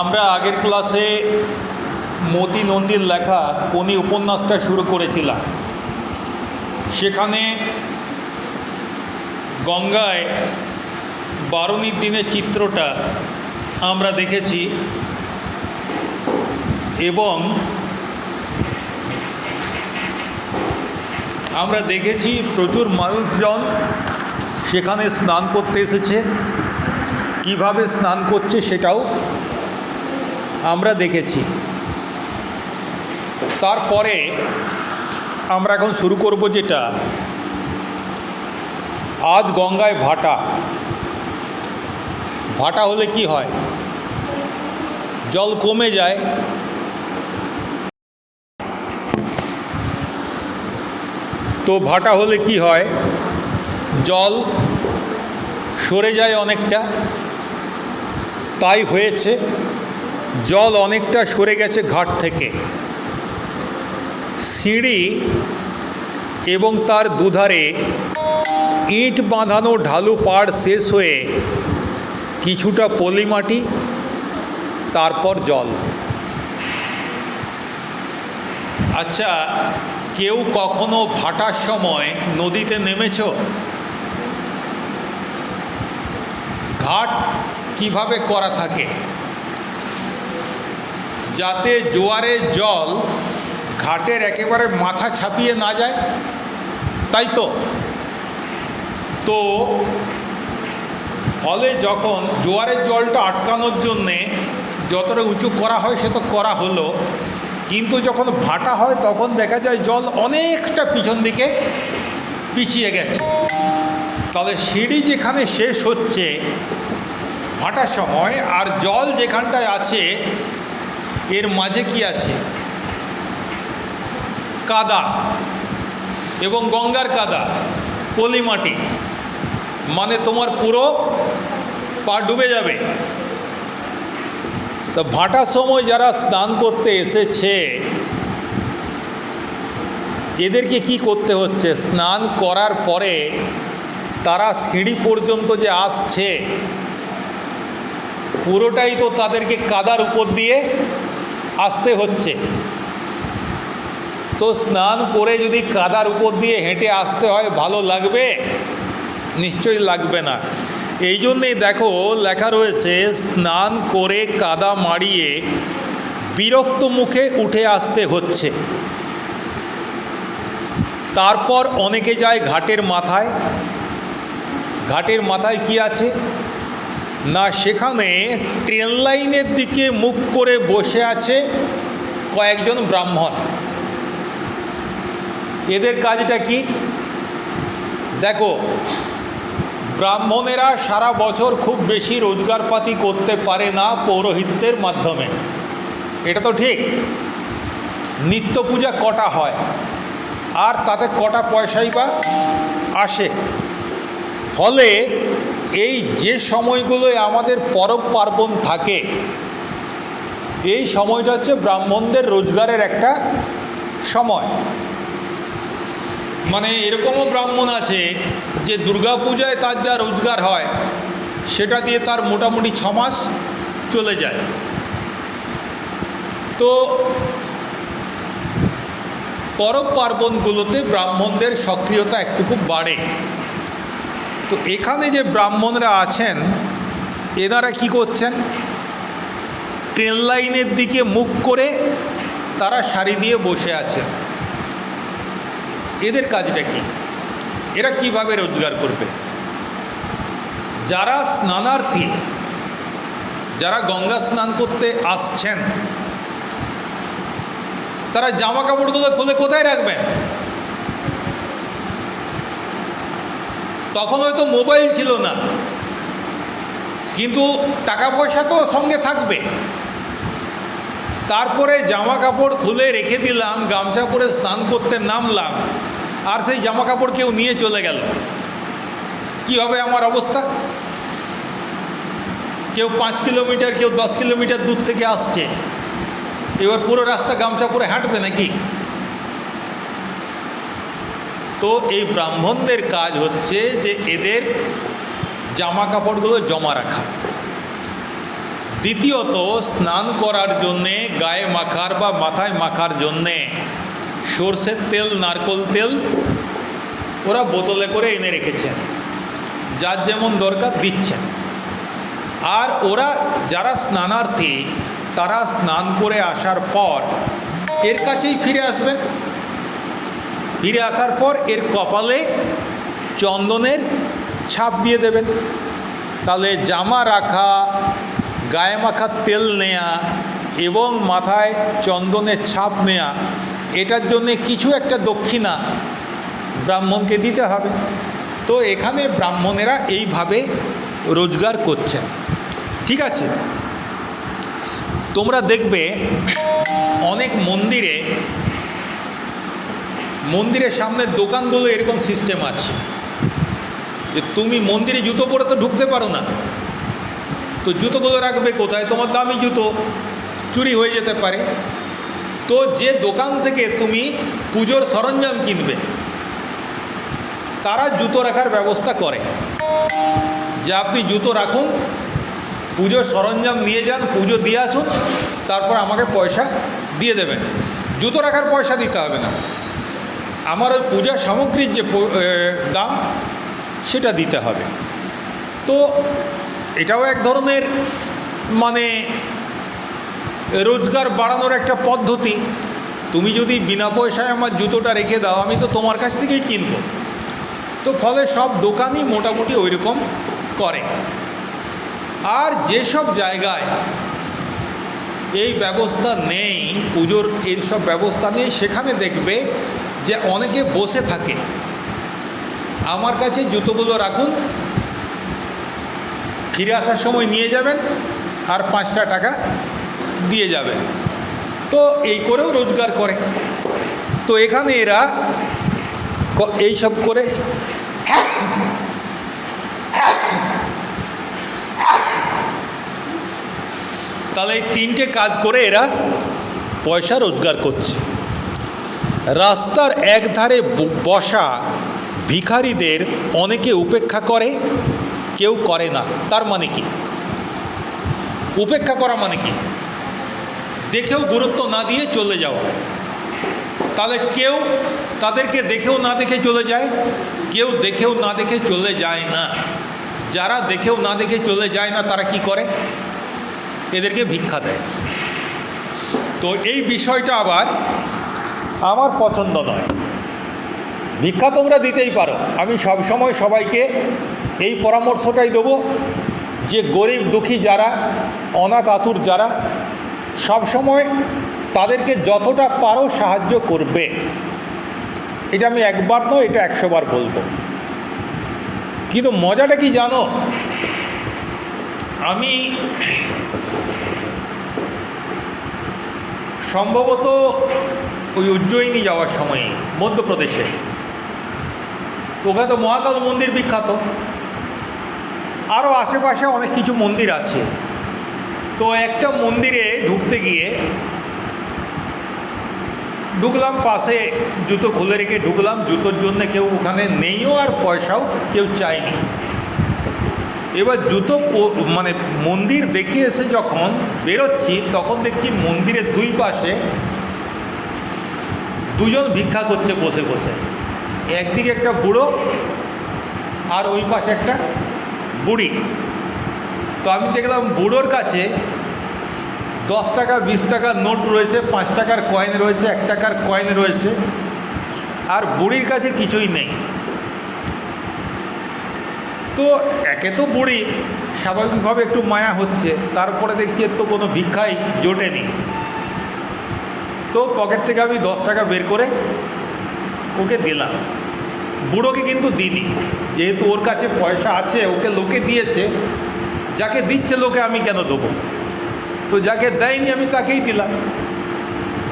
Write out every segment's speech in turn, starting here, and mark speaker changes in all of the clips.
Speaker 1: আমরা আগের ক্লাসে মতি নন্দীর লেখা কোনি উপন্যাসটা শুরু করেছিলাম। সেখানে গঙ্গায় বারুণীর দিনের চিত্রটা আমরা দেখেছি এবং আমরা দেখেছি প্রচুর মানুষজন সেখানে স্নান করতে এসেছে। কীভাবে স্নান করছে সেটাও আমরা দেখেছি। তারপরে আমরা এখন শুরু করব যেটা। আজ গঙ্গায় ভাটা। ভাটা হলে কি হয়? জল কমে যায়। তো ভাটা হলে কি হয়? জল সরে যায় অনেকটা। তাই হয়েছে। জল অনেকটা সরে গেছে ঘাট থেকে। সিঁড়ি এবং তার দুধারে ইট বাঁধানো ঢালু পাড় শেষ হয়ে কিছুটা পলিমাটি, তারপর জল। আচ্ছা কেউ কখনো ভাটার সময় নদীতে নেমেছো? ঘাট কীভাবে করা থাকে? যাতে জোয়ারের জল ঘাটের একেবারে মাথা ছাপিয়ে না যায়। তাই তো? তো ফলে যখন জোয়ারের জলটা আটকানোর জন্যে যতটা উঁচু করা হয় সে তো করা হলো, কিন্তু যখন ভাটা হয় তখন দেখা যায় জল অনেকটা পিছন দিকে পিছিয়ে গেছে। তাহলে সিঁড়ি যেখানে শেষ হচ্ছে, ভাটার সময় আর জল যেখানটায় আছে এর মাঝে কি আছে? কাদা এবং গঙ্গার কাদা পলিমাটি মানে তোমার পুরো পা ডুবে যাবে। তা ভাটার সময় যারা স্নান করতে এসেছে, এদেরকে কি করতে হচ্ছে? স্নান করার পরে তারা সিঁড়ি পর্যন্ত যে আসছে, পুরোটাই তো তাদেরকে কাদার উপর দিয়ে আসতে হচ্ছে। তো স্নান করে যদি কাদার উপর দিয়ে হেঁটে আসতে হয়, ভালো লাগবে? নিশ্চয়ই লাগবে না। এই জন্যেই দেখো লেখা রয়েছে, স্নান করে কাদা মারিয়ে বিরক্ত মুখে উঠে আসতে হচ্ছে। তারপর অনেকে যায় ঘাটের মাথায়। ঘাটের মাথায় কি আছে? না সেখানে ট্রেন লাইনের দিকে মুখ করে বসে আছে কয়েকজন ব্রাহ্মণ। এদের কাজটা কি? দেখো, ব্রাহ্মণেরা সারা বছর খুব বেশি রোজগারপাতি করতে পারে না পৌরোহিত্যের মাধ্যমে। এটা তো ঠিক। নিত্য পূজা কটা হয়? আর তাতে কটা পয়সাই বা আসে? ফলে এই যে সময়গুলোয় আমাদের পরব পার্বণ থাকে, এই সময়টা হচ্ছে ব্রাহ্মণদের রোজগারের একটা সময়। মানে এরকমও ব্রাহ্মণ আছে যে দুর্গাপূজায় তার যা রোজগার হয়, সেটা দিয়ে তার মোটামুটি ছ মাস চলে যায়। তো পরব পার্বণগুলোতে ব্রাহ্মণদের সক্রিয়তা একটু খুব বাড়ে। তো এখানে যে ব্রাহ্মণরা আছেন, এনারা কি করছেন? ট্রেন লাইনের দিকে মুখ করে তারা শাড়ি দিয়ে বসে আছেন। এদের কাজটা কি? এরা কীভাবে রোজগার করবে? যারা স্নানার্থী, যারা গঙ্গা স্নান করতে আসছেন, তারা জামা কাপড়গুলো খুলে কোথায় রাখবেন? তখন হয়তো মোবাইল ছিল না। কিন্তু টাকা পয়সা তো সঙ্গে থাকবে। তারপরে জামা কাপড় খুলে রেখে দিলাম, গামছা পরে স্নান করতে নামলাম, আর সেই জামা কাপড় কেউ নিয়ে চলে গেল। কি হবে আমার অবস্থা? কেউ পাঁচ কিলোমিটার, কেউ দশ কিলোমিটার দূর থেকে আসছে। এবার পুরো রাস্তা গামছা পরে হাঁটবে নাকি? তো এই ব্রাহ্মণদের কাজ হচ্ছে যে এদের জামা কাপড়গুলো জমা রাখা। দ্বিতীয়ত, স্নান করার জন্যে, গায়ে মাখার বা মাথায় মাখার জন্যে সর্ষের তেল, নারকোল তেল ওরা বোতলে করে এনে রেখেছেন। যার যেমন দরকার দিচ্ছেন। আর ওরা যারা স্নানার্থী, তারা স্নান করে আসার পর এর কাছেই ফিরে আসবেন। ফিরে আসার পর এর কপালে চন্দনের ছাপ দিয়ে দেবেন। তাহলে জামা রাখা, গায়ে মাখা তেল নেয়া এবং মাথায় চন্দনের ছাপ নেয়া, এটার জন্যে কিছু একটা দক্ষিণা ব্রাহ্মণকে দিতে হবে। তো এখানে ব্রাহ্মণেরা এইভাবে রোজগার করছেন। ঠিক আছে? তোমরা দেখবে অনেক মন্দিরে মন্দিরের সামনের দোকানগুলো এরকম সিস্টেম আছে। যে তুমি মন্দিরে জুতো পরে তো ঢুকতে পারো না। তো জুতোগুলো রাখবে কোথায়? তোমার দামি জুতো চুরি হয়ে যেতে পারে। তো যে দোকান থেকে তুমি পুজোর সরঞ্জাম কিনবে, তারা জুতো রাখার ব্যবস্থা করে। যে আপনি জুতো রাখুন পুজোর সরঞ্জাম নিয়ে যান, পুজো দিয়ে আসুন, তারপর আমাকে পয়সা দিয়ে দেবেন। জুতো রাখার পয়সা দিতে হবে না। আমার ওই পূজা সামগ্রীর যে দাম, সেটা দিতে হবে। তো এটাও এক ধরনের মানে রোজগার বাড়ানোর একটা পদ্ধতি। তুমি যদি বিনা পয়সায় আমার জুতোটা রেখে দাও, আমি তো তোমার কাছ থেকেই কিনবো। তো ফলে সব দোকানই মোটামুটি ওই রকম করে। আর যেসব জায়গায় এই ব্যবস্থা নেই, পুজোর এইসব ব্যবস্থা নেই, সেখানে দেখবে যে অনেকে বসে থাকে। আমার কাছে জুতোগুলো রাখুন। ফিরে আসার সময় নিয়ে যাবেন আর পাঁচটা টাকা দিয়ে যাবেন। তো এই করেও রোজগার করে। তো এখানে এরা এই সব করে। তাহলে এই তিনটে কাজ করে এরা পয়সা রোজগার করছে। রাস্তার একধারে বসা ভিখারিদের অনেকে উপেক্ষা করে, কেউ করে না। তার মানে কি? উপেক্ষা করা মানে কি? দেখেও গুরুত্ব না দিয়ে চলে যাওয়া। তাহলে কেউ তাদেরকে দেখেও না দেখে চলে যায়, কেউ দেখেও না দেখে চলে যায় না। যারা দেখেও না দেখে চলে যায় না, তারা কি করে? এদেরকে ভিক্ষা দেয়। তো এই বিষয়টা আবার আমার পছন্দ নয়। ভিক্ষা তোমরা দিতেই পারো। আমি সব সময় সবাইকে এই পরামর্শটাই দেবো যে গরিব দুঃখী যারা, অনাথ আতুর যারা সব সময় তাদেরকে যতটা পারো সাহায্য করবে। এটা আমি একবার নয়, এটা একশোবার বলব। কিন্তু মজাটা কি জানো? আমি সম্ভবত ওই উজ্জয়িনী যাওয়ার সময় মধ্যপ্রদেশে। তো ওখানে তো মহাকাল মন্দির বিখ্যাত। আরও আশেপাশে অনেক কিছু মন্দির আছে। তো একটা মন্দিরে ঢুকতে গিয়ে ঢুকলাম, পাশে জুতো খুলে রেখে ঢুকলাম। জুতোর জন্য কেউ ওখানে নেইও আর পয়সাও কেউ চায়নি। এবার জুতো মানে মন্দির দেখে এসে যখন বেরোচ্ছি, তখন দেখছি মন্দিরের দুই পাশে দুজন ভিক্ষা করছে বসে বসে। একদিকে একটা বুড়ো আর ওই পাশে একটা বুড়ি। তো আমি দেখলাম বুড়োর কাছে দশ টাকা, বিশ টাকার নোট রয়েছে, পাঁচ টাকার কয়েন রয়েছে, এক টাকার কয়েন রয়েছে, আর বুড়ির কাছে কিছুই নেই। তো একে তো বুড়ি, স্বাভাবিকভাবে একটু মায়া হচ্ছে, তারপরে দেখছি এর তো কোনো ভিক্ষাই জোটেনি। তো পকেট থেকে আমি দশ টাকা বের করে ওকে দিলাম। বুড়োকে কিন্তু দিইনি। যেহেতু ওর কাছে পয়সা আছে, ওকে লোকে দিয়েছে, যাকে দিচ্ছে লোকে আমি কেন দেবো? তো যাকে দেয়নি আমি তাকেই দিলাম।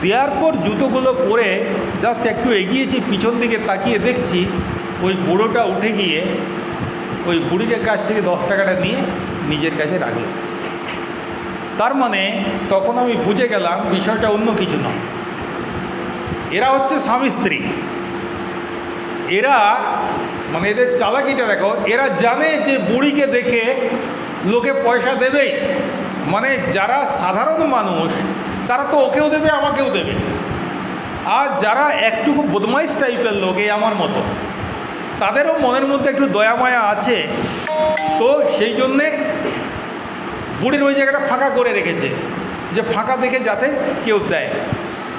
Speaker 1: দেওয়ার পর জুতোগুলো পরে জাস্ট একটু এগিয়েছি, পিছন দিকে তাকিয়ে দেখছি, ওই বুড়োটা উঠে গিয়ে ওই বুড়িটার কাছ থেকে দশ টাকাটা নিয়ে নিজের কাছে রাখল। তার মানে তখন আমি বুঝে গেলাম বিষয়টা অন্য কিছু নয়। এরা হচ্ছে স্বামী স্ত্রী। এরা মানে এদের চালাকিটা দেখো, এরা জানে যে বুড়িকে দেখে লোকে পয়সা দেবেই। মানে যারা সাধারণ মানুষ, তারা তো ওকেও দেবে, আমাকেও দেবে। আর যারা একটুকু বদমাইশ টাইপের লোক, এই আমার মতো, তাদেরও মনের মধ্যে একটু দয়া মায়া আছে। তো সেই জন্যে বুড়ির ওই জায়গাটা ফাঁকা করে রেখেছে, যে ফাঁকা দেখে যাতে কেউ দেয়।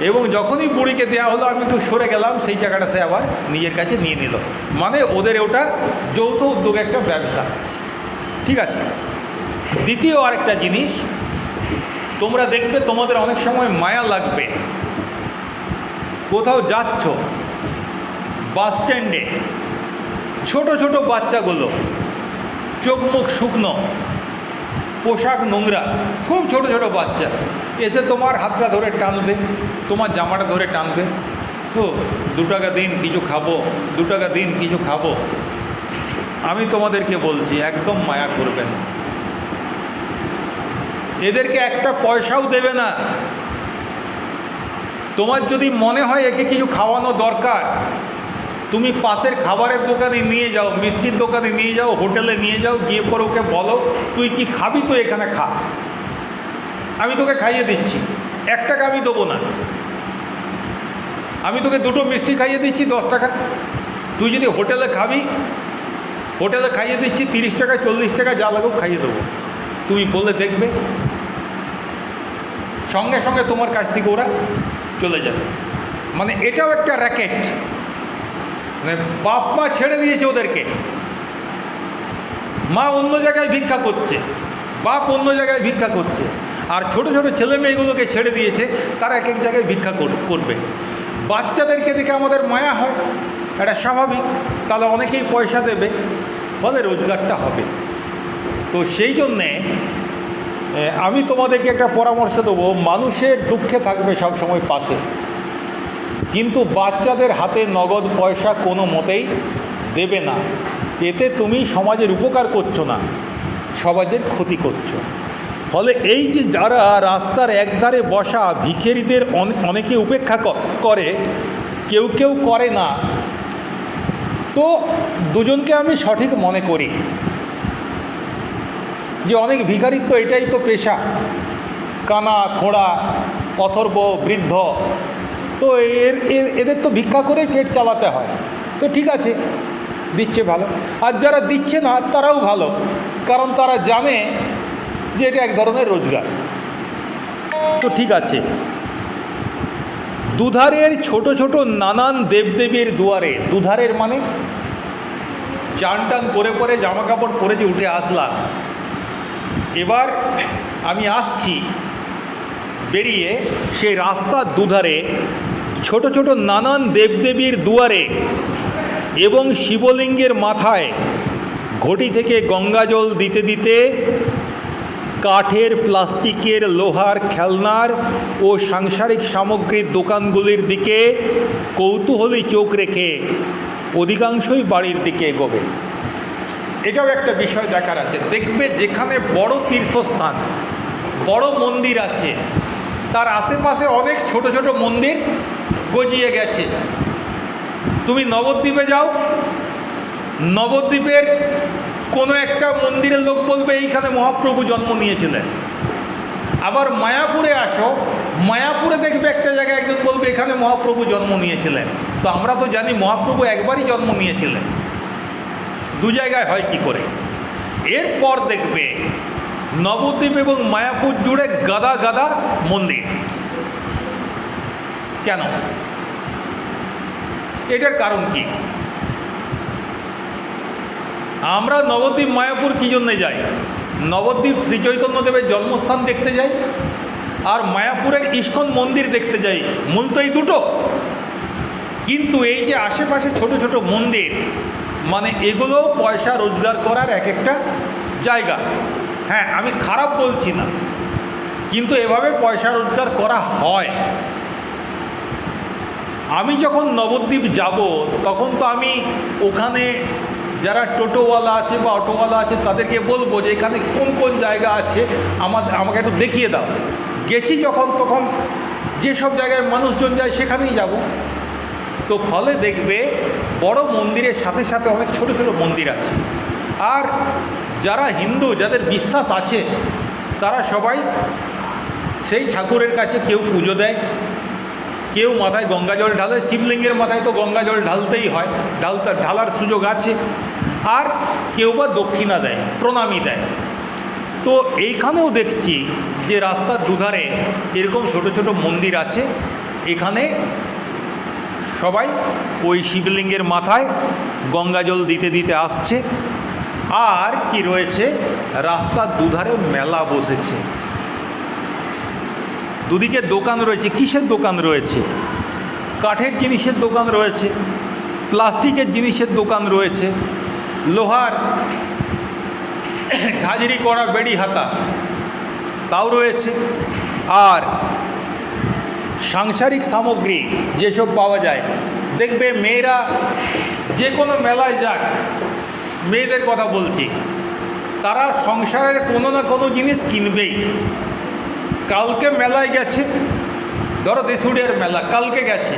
Speaker 1: এবং যখনই বুড়িকে দেওয়া হলো, আমি একটু সরে গেলাম, সেই জায়গাটা সে আবার নিজের কাছে নিয়ে নিল। মানে ওদের ওটা যৌথ উদ্যোগ একটা ব্যবসা। ঠিক আছে? দ্বিতীয় আরেকটা জিনিস, তোমরা দেখবে তোমাদের অনেক সময় মায়া লাগবে। কোথাও যাচ্ছ, বাস স্ট্যান্ডে, ছোট ছোট বাচ্চাগুলো, চোখ মুখ শুকনো পোশাক নোংরা, খুব ছোট ছোট বাচ্চা। এসে তোমার হাতটা ধরে টানবে তোমার জামাটা ধরে টানবে ও দু টাকা দিন কিছু খাব, দু টাকা দিন কিছু খাব। আমি তোমাদেরকে বলছি, একদম মায়া করবে না। এদেরকে একটা পয়সাও দেবে না। তোমার যদি মনে হয় একে কিছু খাওয়ানো দরকার তুমি পাশের খাবারের দোকানে নিয়ে যাও, মিষ্টির দোকানে নিয়ে যাও, হোটেলে নিয়ে যাও, গিয়ে পরে ওকে বলো, তুই কি খাবি? তো এখানে খা। আমি তোকে খাইয়ে দিচ্ছি। এক টাকা আমি দেবো না। আমি তোকে দুটো মিষ্টি খাইয়ে দিচ্ছি, দশ টাকা। তুই যদি হোটেলে খাবি, হোটেলে খাইয়ে দিচ্ছি, তিরিশ টাকা, চল্লিশ টাকা, যা লাগুক খাইয়ে দেবো। তুমি বলে দেখবে। সঙ্গে সঙ্গে তোমার কাছ থেকে ওরা চলে যাবে। মানে এটাও একটা র্যাকেট। মানে বাপ মা ছেড়ে দিয়েছে ওদেরকে। মা অন্য জায়গায় ভিক্ষা করছে, বাপ অন্য জায়গায় ভিক্ষা করছে, আর ছোট ছোট ছেলে মেয়েগুলোকে ছেড়ে দিয়েছে, তারা এক এক জায়গায় ভিক্ষা কর- করবে। বাচ্চাদেরকে দেখে আমাদের মায়া হয়, এটা স্বাভাবিক, তাহলে অনেকেই পয়সা দেবে, ফলে রোজগারটা হবে। তো সেই জন্যে আমি তোমাদেরকে একটা পরামর্শ দেবো, মানুষের দুঃখে থাকবে সব সময় পাশে। কিন্তু বাচ্চাদের হাতে নগদ পয়সা কোনো মতেই দেবে না। এতে তুমি সমাজের উপকার করছ না, সমাজের ক্ষতি করছ। ফলে এই যে যারা রাস্তার একধারে বসা ভিখেরিদের অনে- অনেকে উপেক্ষা করে, কেউ কেউ করে না। তো দুজনকে আমি সঠিক মনে করি যে অনেক ভিখারির তো এটাই তো পেশা। কানা, খোঁড়া, অথর্ব, বৃদ্ধ। তো এর এদের তো ভিক্ষা করেই পেট চালাতে হয়। তো ঠিক আছে, দিচ্ছে ভালো। আর যারা দিচ্ছে না, তারাও ভালো। কারণ তারা জানে যে এটা এক ধরনের রোজগার। তো ঠিক আছে। দুধারের ছোট ছোট নানান দেবদেবীর দুয়ারে, দুধারের মানে চান টান করে পরে জামা কাপড় পরে যে উঠে আসলাম। এবার আমি আসছি বেরিয়ে সেই রাস্তার দুধারে ছোট ছোট নানান দেবদেবীর দুয়ারে এবং শিবলিঙ্গের মাথায় ঘটি থেকে গঙ্গাজল দিতে দিতে কাঠের, প্লাস্টিকের, লোহার, খেলনার ও সাংসারিক সামগ্রীর দোকানগুলির দিকে কৌতূহলী চোখ রেখে অধিকাংশই বাড়ির দিকে এগোবে। এটাও একটা বিষয় দেখার আছে। দেখবে যেখানে বড় তীর্থস্থান, বড় মন্দির আছে, তার আশেপাশে অনেক ছোট ছোট মন্দির গজিয়ে গেছে। তুমি নবদ্বীপে যাও। নবদ্বীপের কোনো একটা মন্দিরের লোক বলবে, এইখানে মহাপ্রভু জন্ম নিয়েছিলেন। আবার মায়াপুরে আসো, মায়াপুরে দেখবে একটা জায়গায় একজন বলবে, এখানে মহাপ্রভু জন্ম নিয়েছিলেন। তো আমরা তো জানি মহাপ্রভু একবারই জন্ম নিয়েছিলেন। দু জায়গায় হয় কি করে? এরপর দেখবে নবদ্বীপ এবং মায়াপুর জুড়ে গাদা গাদা মন্দির। কেন? এটার কারণ কি? আমরা নবদ্বীপ মায়াপুর কী জন্যে যাই? নবদ্বীপ শ্রীচৈতন্যদেবের জন্মস্থান দেখতে যাই, আর মায়াপুরের ইস্কন মন্দির দেখতে যাই। মূল তো এই দুটো। কিন্তু এই যে আশেপাশে ছোট ছোট মন্দির মানে এগুলো পয়সা রোজগার করার এক একটা জায়গা। হ্যাঁ আমি খারাপ বলছি না, কিন্তু এভাবে পয়সা রোজগার করা হয়। আমি যখন নবদ্বীপ যাব, তখন তো আমি ওখানে যারা টোটোওয়ালা আছে বা অটোওয়ালা আছে, তাদেরকে বলব যে এখানে কোন কোন জায়গা আছে আমাদের আমাকে একটু দেখিয়ে দাও। গেছি যখন, তখন যেসব জায়গায় মানুষজন যায়, সেখানেই যাব। তো ফলে দেখবে বড় মন্দিরের সাথে সাথে অনেক ছোট ছোট মন্দির আছে। আর যারা হিন্দু, যাদের বিশ্বাস আছে, তারা সবাই সেই ঠাকুরের কাছে কেউ পুজো দেয়। কেউ মাথায় গঙ্গা জল ঢালে, শিবলিঙ্গের মাথায় তো গঙ্গা জল ঢালতেই হয়, ঢালতে ঢালার সুযোগ আছে। আর কেউ বা দক্ষিণা দেয়, প্রণামী দেয়। তো এইখানেও দেখছি যে রাস্তার দুধারে এরকম ছোট ছোট মন্দির আছে। এখানে সবাই ওই শিবলিঙ্গের মাথায় গঙ্গা জল দিতে দিতে আসছে। আর কি রয়েছে, রাস্তার দুধারে মেলা বসেছে। দুদিকে দোকান রয়েছে, কিসের দোকান রয়েছে? কাঠের জিনিসের দোকান রয়েছে, প্লাস্টিকের জিনিসের দোকান রয়েছে, লোহার ঝাঁঝরি করা বেড়ি হাতা তাও রয়েছে, আর সাংসারিক সামগ্রী যেসব পাওয়া যায়। দেখবে মেয়েরা যে কোনো মেলায় যাক, মেয়েদের কথা বলছি, তারা সংসারের কোনো না কোনো জিনিস কিনবেই। কালকে মেলায় গেছে। ধরো দেশুড়িয়ার মেলা, কালকে গেছে।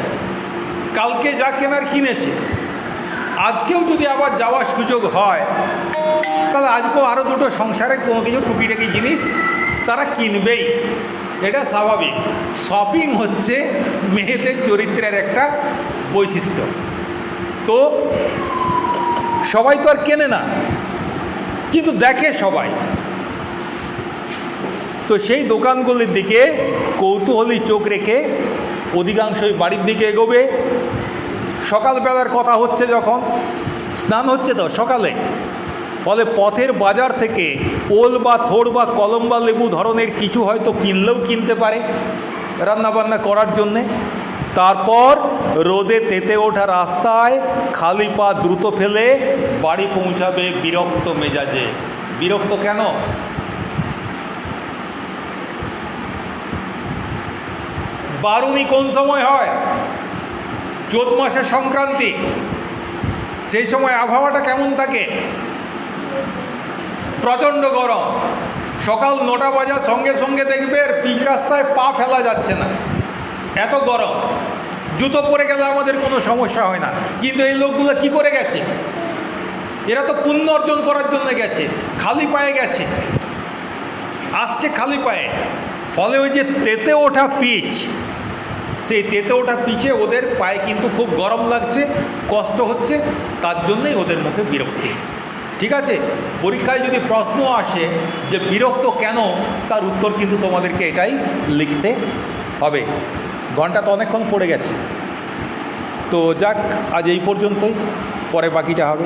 Speaker 1: কালকে যা কেনার কিনেছে। আজকেও যদি আবার যাওয়ার সুযোগ হয়, তাহলে আজকেও আরও দুটো সংসারের কোনো কিছু টুকিটাকি জিনিস তারা কিনবেই। এটা স্বাভাবিক। শপিং হচ্ছে মেয়েদের চরিত্রের একটা বৈশিষ্ট্য। তো সবাই তো আর কেনে না। কিন্তু দেখে সবাই। তো সেই দোকানগুলির দিকে কৌতূহলী চোখ রেখে অধিকাংশই বাড়ির দিকে এগোবে। সকালবেলার কথা হচ্ছে যখন, স্নান হচ্ছে তো সকালে, ফলে পথের বাজার থেকে ওল বা থোড় বা কলম বা লেবু ধরনের কিছু হয়তো কিনলেও কিনতে পারে রান্নাবান্না করার জন্যে। তারপর রোদে তেতে ওঠা রাস্তায় খালি পা দ্রুত ফেলে বাড়ি পৌঁছাবে বিরক্ত মেজাজে। বিরক্ত কেন? বারুনি কোন সময় হয়? চৈত মাসের সংক্রান্তি। সেই সময় আবহাওয়াটা কেমন থাকে? প্রচণ্ড গরম। সকাল নটা বাজার সঙ্গে সঙ্গে দেখবে আর পিচ রাস্তায় পা ফেলা যাচ্ছে না। এত গরম। জুতো পরে গেলে আমাদের কোনো সমস্যা হয় না। কিন্তু এই লোকগুলো কি করে গেছে? এরা তো পুণ্য অর্জন করার জন্য গেছে। খালি পায়ে গেছে। আসছে খালি পায়ে। ফলে ওই যে তেতে ওঠা পিচ সেই তেতে ওঠা পিছে, ওদের পায়ে কিন্তু খুব গরম লাগছে, কষ্ট হচ্ছে, তার জন্যই ওদের মুখে বিরক্তি। ঠিক আছে? পরীক্ষায় যদি প্রশ্ন আসে যে বিরক্ত কেন, তার উত্তর কিন্তু তোমাদেরকে এটাই লিখতে হবে। ঘণ্টা তো অনেকক্ষণ পড়ে গেছে। তো যাক, আজ এই পর্যন্তই, পরে বাকিটা হবে।